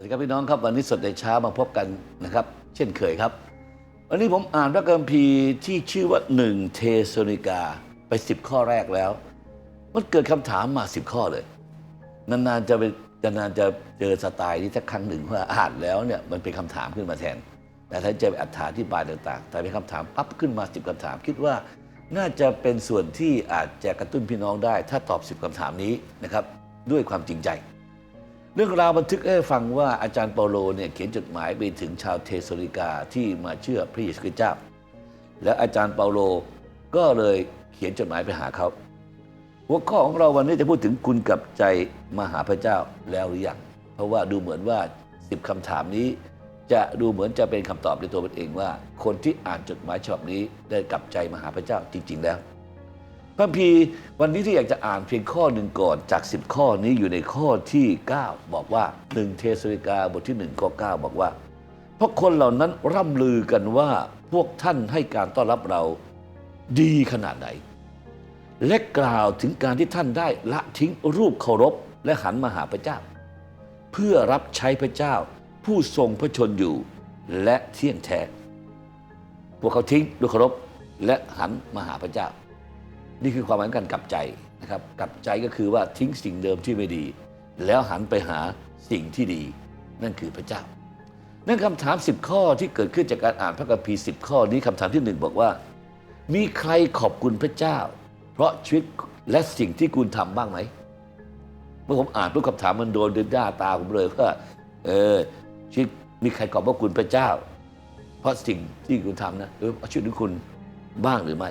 สวัสดีครับพี่น้องครับวันนี้สดในเช้ามาพบกันนะครับ เช่นเคยครับ วันนี้ผมอ่านพระคัมภีร์ที่ชื่อว่าหนึ่งเทสโนิกาไปสิบข้อแรกแล้ว มันเกิดคำถามมาสิบข้อเลย นานๆจะเป็นนานๆจะเจอสไตล์นี้สักครั้งหนึ่งว่าอ่านแล้วเนี่ยมันเป็นคำถามขึ้นมาแทนแต่ถ้าจะไปอธิบายต่างๆ แต่เป็นคำถามปั๊บขึ้นมาสิบคำถาม คิดว่าน่าจะเป็นส่วนที่อาจจะกระตุ้นพี่น้องได้ ถ้าตอบสิบคำถามนี้นะครับด้วยความจริงใจ เรื่องราวบันทึกให้ฟังว่าอาจารย์เปาโลเนี่ยเขียนจดหมายไปถึงชาวเทสโลนิกาที่มาเชื่อพระเยซูคริสต์เจ้า และอาจารย์เปาโลก็เลยเขียนจดหมายไปหาเขาหัวข้อของเราวันนี้จะพูดถึงคุณกับใจมาหาพระเจ้าแล้วหรือยังเพราะว่าดูเหมือนว่าสิบคำถามนี้ จะดูเหมือนจะเป็นคำตอบในตัวมันเองว่า คนที่อ่านจดหมายฉบับนี้ได้กลับใจมาหาพระเจ้าจริง ๆ แล้ว พระคัมภีร์วันนี้ที่อยากจะอ่านเพียงข้อหนึ่งก่อนจาก 10 ข้อนี้อยู่ในข้อที่ 9 บอกว่า1เทสโลนิกาบทที่1ข้อ9บอกว่าเพราะคนเหล่านั้นร่ำลือกันว่าพวกท่านให้การต้อนรับเราดีขนาดไหน และกล่าวถึงการที่ท่านได้ละทิ้งรูปเคารพและหันมาหาพระเจ้า เพื่อรับใช้พระเจ้า ผู้ทรงพระชนอยู่และเที่ยงแท้พวกเขาทิ้งรูปเคารพและหันมาหาพระเจ้า นี่คือความหมายของการกลับใจนะครับกลับใจก็คือว่าทิ้งสิ่งเดิมที่ไม่ดี แล้วหันไปหาสิ่งที่ดี นั่นคือพระเจ้า นั่นคำถาม 10 ข้อที่เกิดขึ้นจากการอ่านพระคัมภีร์10 ข้อนี้คำถามที่หนึ่งบอกว่า มีใครขอบคุณพระเจ้า เพราะชีวิตและสิ่งที่คุณทำบ้างไหมเมื่อผมอ่านปุ๊บคำถามมันโดนดึงหน้าตาผมเลยว่าเออชีวิตมีใครขอบพระคุณพระเจ้า เพราะสิ่งที่คุณทำนะหรือชีวิตของคุณบ้างหรือไม่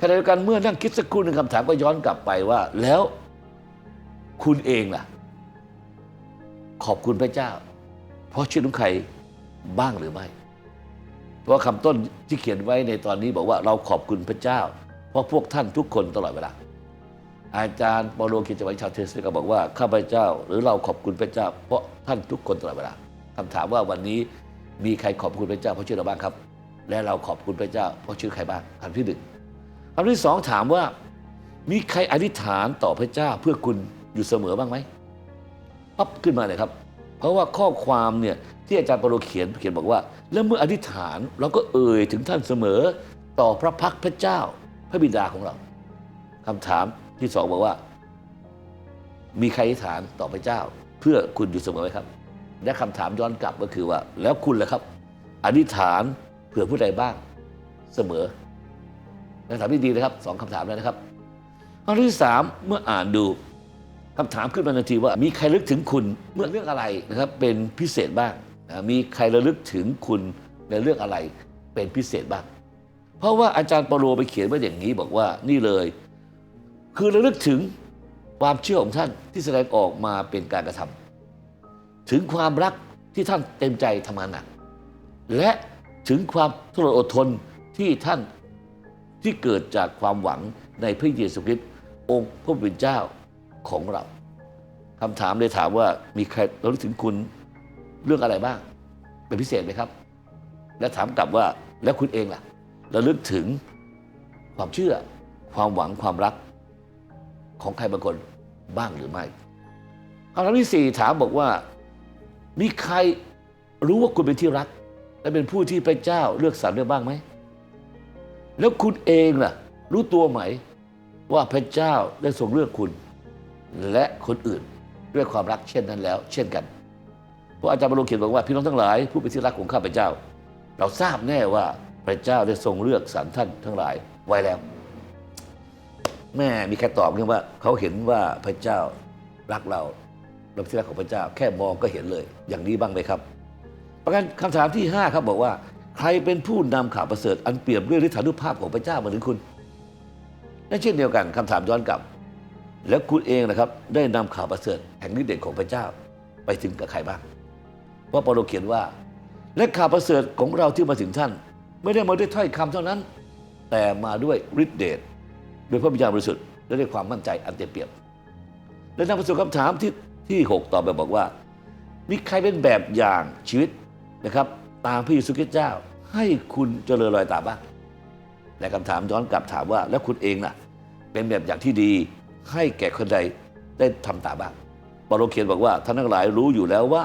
ขณะเดียวกันเมื่อนั่งคิดสักครู่หนึ่งคำถามก็ย้อนกลับไปว่า แล้วคุณเองล่ะ ขอบคุณพระเจ้า เพราะชีวิตของใครบ้างหรือไม่ เพราะคำต้นที่เขียนไว้ในตอนนี้บอกว่าเราขอบคุณพระเจ้า เพราะพวกท่านทุกคนตลอดเวลาอาจารย์เปโลเขียนจดหมายชาวเทสก็บอกว่าข้าพเจ้า หรือเราขอบคุณพระเจ้า เพราะท่านทุกคนตลอดเวลาคำถามว่าวันนี้มีใครขอบคุณพระเจ้าเพราะชื่อเราบ้างครับ และเราขอบคุณพระเจ้าเพราะชื่อใครบ้างคำที่หนึ่ง คำที่สองถามว่า มีใครอธิษฐานต่อพระเจ้าเพื่อคุณอยู่เสมอบ้างไหมปั๊บขึ้นมาเลยครับ เพราะว่าข้อความเนี่ยที่อาจารย์เปโลเขียนเขียนบอกว่า แล้วเมื่ออธิษฐานเราก็เอ่ยถึงท่านเสมอต่อพระพักพระเจ้า พระบิดาของเราคำถามที่สองบอกว่า มีใครอธิษฐานต่อพระเจ้า เพื่อคุณอยู่เสมอไหมครับ และคำถามย้อนกลับก็คือว่า แล้วคุณล่ะครับ อธิษฐานเผื่อผู้ใดบ้างเสมอ คำถามที่ดีนะครับสองคำถามแล้วนะครับคำที่สามเมื่ออ่านดูคำถามขึ้นมาทันทีว่ามีใครลึกถึงคุณเมื่อเรื่องอะไรนะครับเป็นพิเศษบ้างนะมีใครระลึกถึงคุณในเรื่องอะไรเป็นพิเศษบ้าง เพราะว่าอาจารย์เปาโลไปเขียนไว้อย่างนี้บอกว่านี่เลย คือระลึกถึงความเชื่อของท่านที่แสดงออกมาเป็นการกระทำถึงความรักที่ท่านเต็มใจทำงานหนัก และถึงความทุรนอดทนที่ท่าน ที่เกิดจากความหวังในพระเยซูคริสต์องค์พระผู้เป็นเจ้าของเราคำถามเลยถามว่ามีใครเราลึกถึงคุณเรื่องอะไรบ้าง เป็นพิเศษไหมครับ และถามกลับว่าแล้วคุณเองล่ะเราลึกถึงความเชื่อความหวังความรักของใครบางคนบ้างหรือไม่คำถามที่สี่ถามบอกว่า มีใครรู้ว่าคุณเป็นที่รัก และเป็นผู้ที่พระเจ้าเลือกสรรไว้บ้างไหม แล้วคุณเองล่ะ รู้ตัวไหม ว่าพระเจ้าได้ทรงเลือกคุณ และคนอื่นด้วยความรักเช่นนั้นแล้ว เช่นกันเพราะอาจารย์บรรลุเขียนบอกว่าพี่น้องทั้งหลายผู้เป็นที่รักของข้าพเจ้า เราทราบแน่ว่าพระเจ้าได้ทรงเลือกสรรท่านทั้งหลายไว้แล้ว แม่มีใครตอบกันว่า เขาเห็นว่าพระเจ้ารักเราเราเป็นที่รักของพระเจ้า แค่มองก็เห็นเลย อย่างนี้บ้างไหมครับ ประการคำถามที่ 5 ครับบอกว่า ใครเป็นผู้นำข่าวประเสริฐอันเปรียบด้วยฤทธานุภาพของพระเจ้ามาถึงคุณนั่นเช่นเดียวกันคำถามย้อนกลับ แล้วคุณเองนะครับได้นำข่าวประเสริฐแห่งฤทธิ์เดชของพระเจ้า ไปถึงกับใครบ้างเพราะเปาโลเขียนว่า และข่าวประเสริฐของเราที่มาถึงท่าน ไม่ได้มาด้วยถ้อยคำเท่านั้น แต่มาด้วยฤทธิ์เดชด้วยพระวิญญาณบริสุทธิ์และด้วยความมั่นใจอันเต็มเปี่ยมและนำไปสู่คำถามที่ที่หกต่อไปบอกว่า มีใครเป็นแบบอย่างชีวิตนะครับ ตามพระเยซูคริสต์เจ้า ให้คุณเจริญรอยตามบ้างและคำถามย้อนกลับถามว่า แล้วคุณเองน่ะ เป็นแบบอย่างที่ดีให้แก่คนใดได้ทำตามบ้างเปาโลเขียนบอกว่าท่านทั้งหลายรู้อยู่แล้วว่า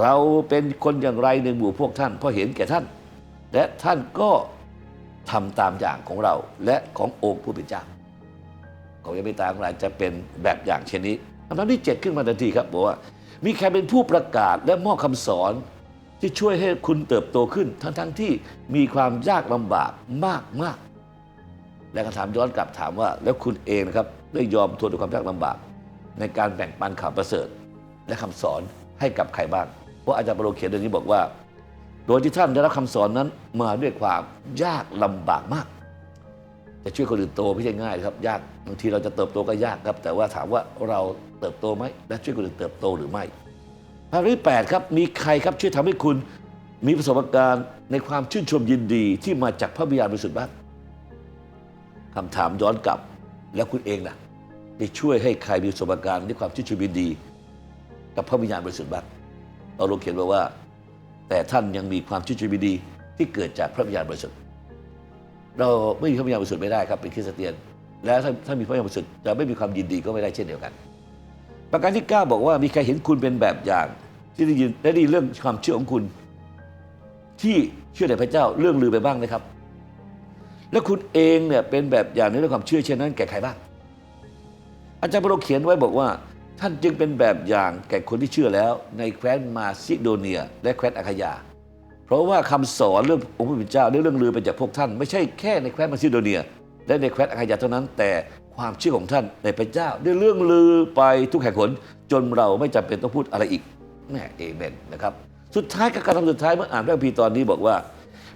เราเป็นคนอย่างไรในหมู่พวกท่านเพราะเห็นแก่ท่าน และท่านก็ทำตามอย่างของเราและขององค์ผู้เป็นเจ้าของยามิตาของเราจะเป็นแบบอย่างเช่นนี้คำถามที่เจ็ดขึ้นมาทันทีครับบอกว่า มีใครเป็นผู้ประกาศและมอบคำสอน ที่ช่วยให้คุณเติบโตขึ้น ทั้งทั้งๆที่มีความยากลำบากมากมากๆและคำถามย้อนกลับถามว่า แล้วคุณเองนะครับได้ยอมทนต่อความยากลำบาก ในการแบ่งปันข่าวประเสริฐ และคำสอนให้กับใครบ้าง เพราะอาจารย์ปรโลเขียนเรื่องนี้บอกว่า โดยที่ท่านได้รับคำสอนนั้นมาด้วยความยากลำบากมากจะช่วยคนอื่นโตไม่ใช่ง่ายครับ ยากบางทีเราจะเติบโตก็ยากครับ แต่ว่าถามว่าเราเติบโตไหมและช่วยคนอื่นเติบโตหรือไม่ ภาพที่8ครับมีใครครับช่วยทำให้คุณมีประสบการณ์ในความชื่นชมยินดีที่มาจากพระบิดาบริสุทธิ์บ้างคำถามย้อนกลับแล้วคุณเองล่ะได้ช่วยให้ใครมีประสบการณ์ในความชื่นชมยินดี กับพระวิญญาณบริสุทธิ์บ้างเราลงเขียนไว้ว่า แต่ท่านยังมีความชื่นชมยินดีที่เกิดจากพระวิญญาณบริสุทธิ์เราไม่มีพระวิญญาณบริสุทธิ์ไม่ได้ครับเป็นคริสเตียน และถ้าถ้ามีพระวิญญาณบริสุทธิ์จะไม่มีความยินดีก็ไม่ได้เช่นเดียวกัน ประการที่ 9 บอกว่ามีใครเห็นคุณเป็นแบบอย่าง ที่ได้ยินได้ดีเรื่องความเชื่อของคุณ ที่เชื่อในพระเจ้าเรื่องลือไปบ้างไหมครับ แล้วคุณเองเนี่ยเป็นแบบอย่างในเรื่องความเชื่อเช่นนั้นแก่ใครบ้าง อาจารย์เปโลเขียนไว้บอกว่า ท่านจึงเป็นแบบอย่างแก่คนที่เชื่อแล้ว ในแคว้นมาซิโดเนีย และแคว้นอาคายา เพราะว่าคำสอนเรื่ององค์พระผู้เป็นเจ้าเรื่องลือไปจากพวกท่าน ไม่ใช่แค่ในแคว้นมาซิโดเนีย และในแคว้นอาคายาเท่านั้น แต่ ความเชื่อของท่านในพระเจ้าได้เรื่องลือไปทุกแห่งหนจนเราไม่จำเป็นต้องพูดอะไรอีกแม่เอเมนนะครับ สุดท้ายกับการทำสุดท้ายเมื่ออ่านพระคัมภีร์ตอนนี้บอกว่า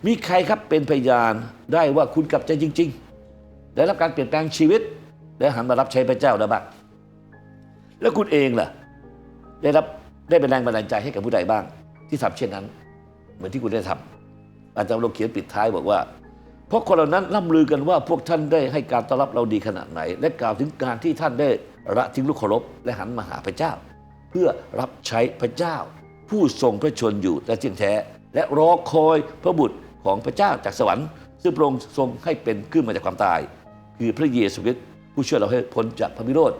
มีใครครับเป็นพยานได้ว่าคุณกลับใจจริง ๆ ได้รับการเปลี่ยนแปลงชีวิตและหันมารับใช้พระเจ้าแล้วบ้างแล้วคุณเองล่ะ ได้รับได้เป็นแรงบันดาลใจให้กับผู้ใดบ้าง ที่ทำเช่นนั้น เหมือนที่คุณได้ทำอาจารย์เราเขียนปิดท้ายบอกว่า ราะคนเหล่านั้นล่ำลือกันว่าพวกท่านได้ให้การต้อนรับเราดีขนาดไหน และกล่าวถึงการที่ท่านได้ละทิ้งลูกเคารพและหันมาหาพระเจ้า เพื่อรับใช้พระเจ้า ผู้ทรงพระชนอยู่และเที่ยงแท้ และรอคอยพระบุตรของพระเจ้าจากสวรรค์ ซึ่งพระองค์ทรงให้เป็นขึ้นมาจากความตาย คือพระเยซูคริสต์ผู้ช่วยเราให้พ้นจากพระวิโรธ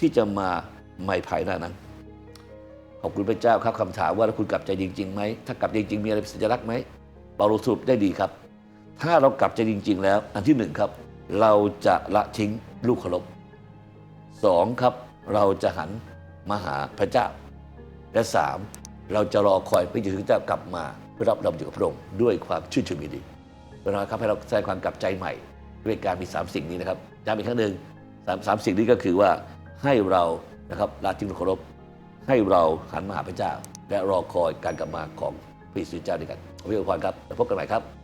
ที่จะมาไม่ภายหน้านั้นขอบคุณพระเจ้าครับคำถามว่าแล้วคุณกลับใจจริงๆไหมถ้ากลับใจจริงๆมีอะไรสัญลักษณ์ไหมเปาโลสรุปได้ดีครับ ถ้าเรากลับใจจริง ๆ แล้ว อันที่หนึ่งครับ เราจะละทิ้งลูกเคารพสองครับ เราจะหันมาหาพระเจ้า และสามเราจะรอคอยพระเยซูคริสต์เจ้ากลับมาเพื่อรับเราอยู่กับพระองค์ด้วยความชื่นชมยินดีเป็นไรครับให้เราแสดงความกลับใจใหม่ ด้วยการมีสามสิ่งนี้นะครับย้ำอีกครั้งหนึ่งสามสามสิ่งนี้ก็คือว่าให้เรานะครับละทิ้งลูกเคารพให้เราหันมาหาพระเจ้า และรอคอยการกลับมาของพระเยซูเจ้าด้วยกันขอบคุณพพรครับแล้วพบกันใหม่ครับ